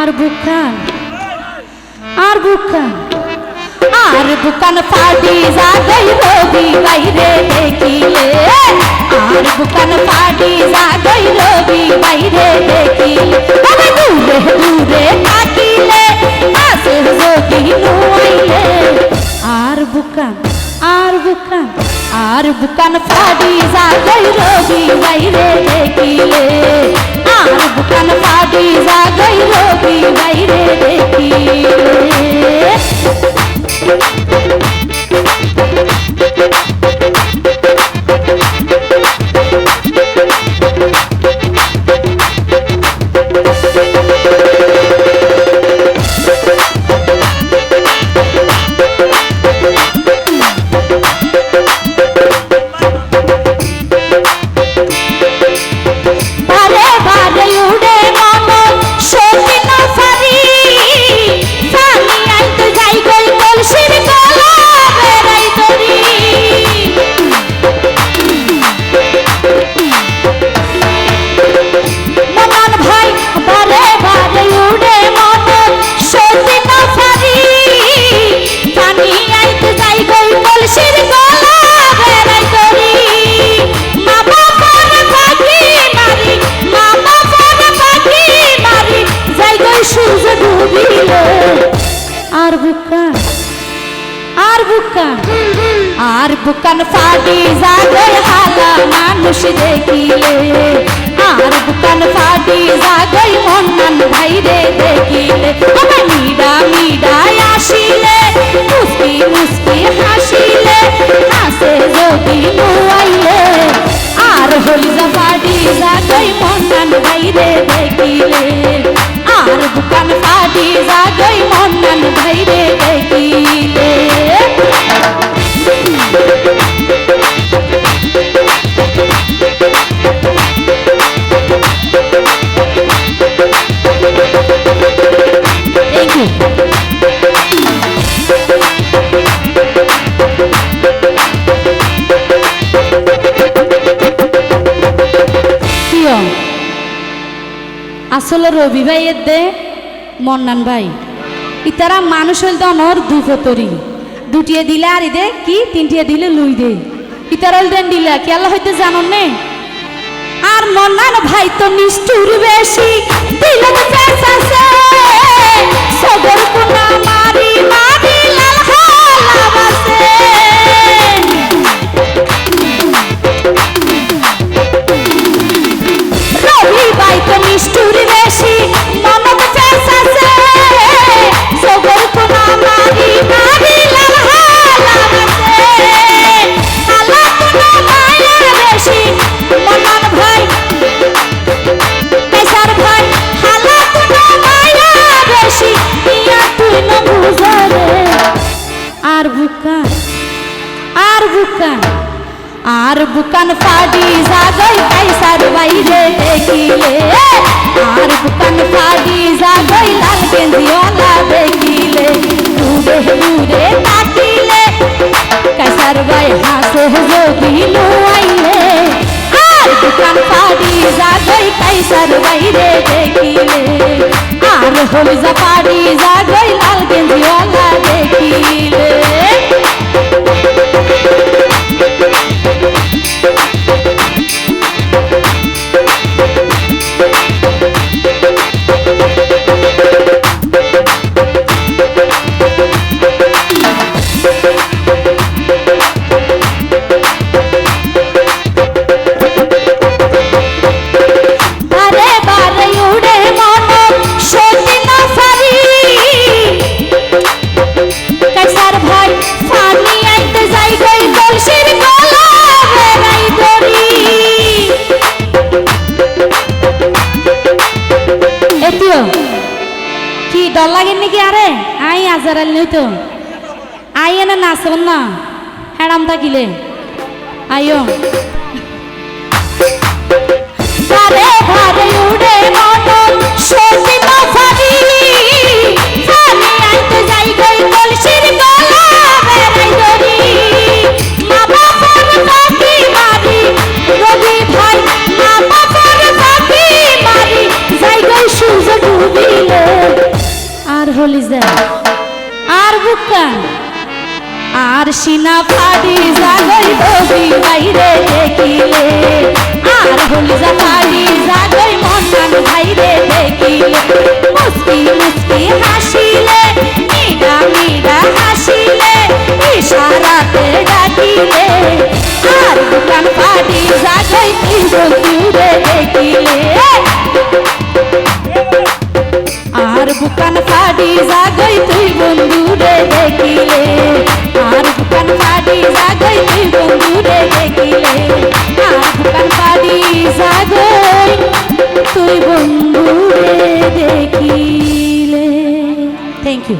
আর bukan আর bukan আর bukan party जा गई रोगी गई रे देखिए আর bukan party जा गई रोगी गई रे देखिए अरे दूरे दूरे ताकिले पास जोगी नुआइले আর bukan আর bukan আর bukan party जा गई रोगी गई रे देखिए বুকান পাড়ি জাগই রবি বাইরে দেখিলে বারে আর বুকা? আর বুকা? আর বুকান ফাডি জাগে হালা মানুষ দেখিলে। আর বুকান ফাডি জাগে মন্নান ভাইরে দেখিলে। আমার মিডা মিডায় আসিলে, মুস্কি মুস্কি হাসিলে, হাসে যদি নুয়াইলে আর হলি যা ফাডি জাগে মন্নান ভাইরে দেখিলে। আর বুকান ফাডি জাগে মন্নান ভাইরে দেখিলে আসলে রবি ভাইয়ের দে মন্নান ভাই ইতারা মানুষ হইল তো অনর তরি। দুটিয়ে দিলে আর দে কি? তিনটিয়ে দিলে লুই দে। ইতারা দিলে কি আল্লাহ হইতে জানন নে? আর মন না ভাই, তো নিষ্ঠুর বুকান, আর বুকান ফাডি জাগই কাইসার বাইরে দেখিলে। আর বুকান ফাডি জাগই লাল গেঞ্জিওয়ালা দেখিলে। দূরে দূরে তাকিলে কাইসার বাই হাসে যদি নুয়াইলে। আর বুকান ফাডি জাগই কাইসার বাইরে দেখিলে। আর হলি ফাডি জাগই ডর লাগেন নাকি আরে? আই আজার আল তো আই এনে নাচন না। হ্যাঁ থাকিলে। আইও যায় আর বুকা আর হাসি না ফাড়ি জাগই বহি বাইরে দেখিলে। আর হলি যা ফাড়ি জাগই মন্নান ভাইরে দেখিলে। মুস্কি মুস্কি হাসিলে, মিডা মিডা হাসিলে, ইশারাতে ডাকিলে। আর দোকান ফাড়ি জাগই তুই জাগই তুই বন্ধু রে দেখিলে। আর বুকান ফাডি জাগই তুই বন্ধু রে দেখিলে। আর বুকান ফাডি জাগই তুই বন্ধু রে দেখিলে। Thank you